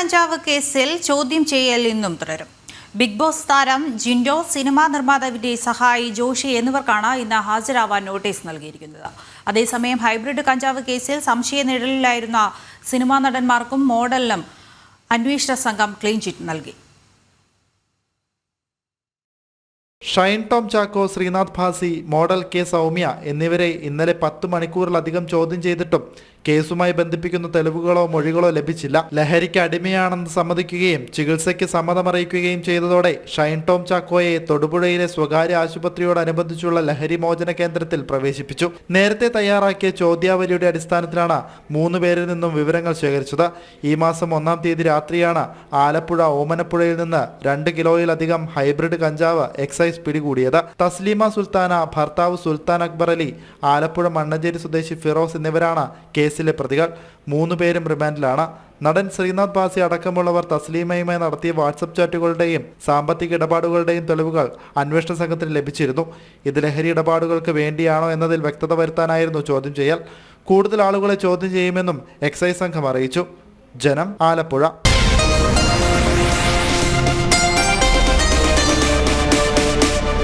കഞ്ചാവ് കേസിൽ ചോദ്യം ചെയ്യൽ ഇന്നും തുടരും. ബിഗ് ബോസ് താരം ജിൻഡോ സിനിമാ നിർമ്മാതാവിന്റെ സഹായി ജോഷി എന്നിവർക്കാണ് ഇന്ന് ഹാജരാവാൻ നോട്ടീസ് നൽകിയിരിക്കുന്നത്. അതേസമയം ഹൈബ്രിഡ് കഞ്ചാവ് കേസിൽ സംശയ നിഴലിലായിരുന്ന സിനിമാ നടന്മാർക്കും മോഡലിനും അന്വേഷണ സംഘം ക്ലീൻ ചിറ്റ് നൽകി. ഷൈൻ ടോം ചാക്കോ ശ്രീനാഥ് ഭാസി മോഡൽ കെ സൗമ്യ എന്നിവരെ ഇന്നലെ പത്ത് മണിക്കൂറിലധികം ചോദ്യം ചെയ്തിട്ടും കേസുമായി ബന്ധിപ്പിക്കുന്ന തെളിവുകളോ മൊഴികളോ ലഭിച്ചില്ല. ലഹരിക്ക് അടിമയാണെന്ന് സമ്മതിക്കുകയും ചികിത്സയ്ക്ക് സമ്മതമറിയിക്കുകയും ചെയ്തതോടെ ഷൈൻ ടോം ചാക്കോയെ തൊടുപുഴയിലെ സ്വകാര്യ ആശുപത്രിയോടനുബന്ധിച്ചുള്ള ലഹരി മോചന കേന്ദ്രത്തിൽ പ്രവേശിപ്പിച്ചു. നേരത്തെ തയ്യാറാക്കിയ ചോദ്യാവലിയുടെ അടിസ്ഥാനത്തിലാണ് മൂന്ന് പേരിൽ നിന്നും വിവരങ്ങൾ ശേഖരിച്ചത്. ഈ മാസം ഒന്നാം തീയതി രാത്രിയാണ് ആലപ്പുഴ ഓമനപ്പുഴയിൽ നിന്ന് രണ്ട് കിലോയിലധികം ഹൈബ്രിഡ് കഞ്ചാവ് എക്സൈസ് പിടികൂടിയത്. തസ്ലീമ സുൽത്താന ഭർത്താവ് സുൽത്താൻ അക്ബർ അലി ആലപ്പുഴ മണ്ണഞ്ചേരി സ്വദേശി ഫിറോസ് എന്നിവരാണ് കേസിലെ പ്രതികൾ. മൂന്ന് പേരും റിമാൻഡിലാണ്. നടൻ ശ്രീനാഥ് ബാസി അടക്കമുള്ളവർ തസ്ലീമയുമായി നടത്തിയ വാട്സപ്പ് ചാറ്റുകളുടെയും സാമ്പത്തിക ഇടപാടുകളുടെയും തെളിവുകൾ അന്വേഷണ സംഘത്തിന് ലഭിച്ചിരുന്നു. ഇത് ലഹരി ഇടപാടുകൾക്ക് വേണ്ടിയാണോ എന്നതിൽ വ്യക്തത വരുത്താനായിരുന്നു ചോദ്യം ചെയ്യൽ. കൂടുതൽ ആളുകളെ ചോദ്യം ചെയ്യുമെന്നും എക്സൈസ് സംഘം അറിയിച്ചു. ജനം ആലപ്പുഴ.